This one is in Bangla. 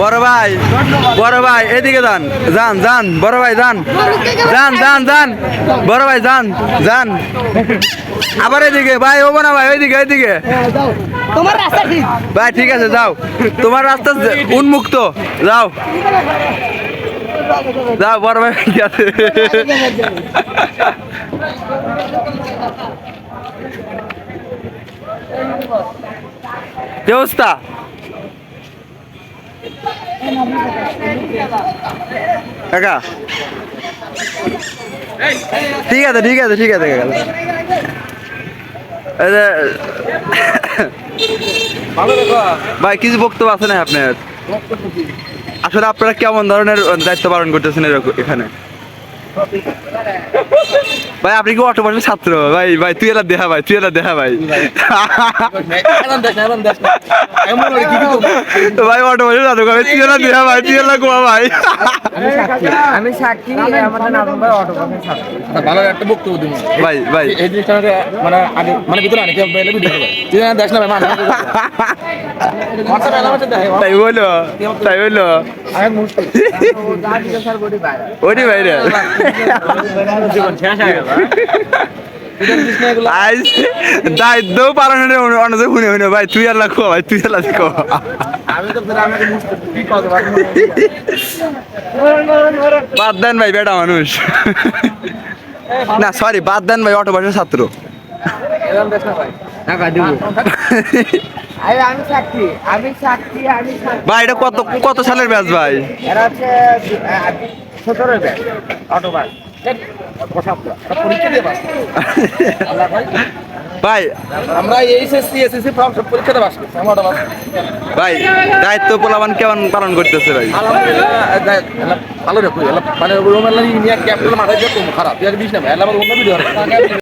বড় ভাই বড় ভাই, এদিকে যান যান যান, বড় ভাই, যান যান যান যান, বড় ভাই, যান যান। আবার এদিকে, ভাই হব না ভাই, ওইদিকে ওইদিকে। তোমার রাস্তা ঠিক ভাই, ঠিক আছে, যাও। তোমার রাস্তা উন্মুক্ত, যাও। যাও, বড় ভাই ঠিক আছে। কি অবস্থা? কাকা ঠিক আছে ঠিক আছে ঠিক আছে কাকা ভাই কিছু বক্তব্য আছে না আপনার? আসলে আপনারা কেমন ধরনের দায়িত্ব পালন করতেছেন এরকম এখানে? ভাই আপনি কি অটো পাশের ছাত্র? ভাই ভাই তুই এলা দেখা ভাই তুই এলা দেখা ভাই। ভাই অটো পাশের ছাত্র ভাই তুই এলা দেখা ভাই তুই এলা কোয়া ভাই। আমি সাক্ষী আমাদের নাম অটো ভালো একটা বক্তব্য দিন। ভাই ভাই। এই জিনিসটা মানে আগে মানে ভিতরে আনে কেউ ভিডিও তুই না দেখ না ভাই মানে তাই বলো তাই বলো আগে মুশকিল ওটি ভাই রে আজ দায়িত্ব পালনের অনেক শুনে শুনে ভাই তুই আর লাখো ভাই তুই আর লাখো আমি তো আমাকে কি বাদ দেন ভাই বেটা মানুষ। না সরি বাদ দেন ভাই অটো ছাত্র। এলাম দেখ না ভাই টাকা দিব ভাই এটা কত কত সালের ব্যাচ ভাই? হচ্ছে অটো ভাই আমরা এইচএসসি এসএসসি ফর্ম সব পরীক্ষা দিয়ে পাস করছি আমরা ভাই দায়িত্ব পোলাবান কেমন পালন করতেছে ভাই? আলহামদুলিল্লাহ ভালো রেখো মানে রুমের লাগি নিয়ে ক্যাপিটাল মাথায় দিয়ে খারাপ। তুই না ভাই এলা আমার অন্য ভিডিও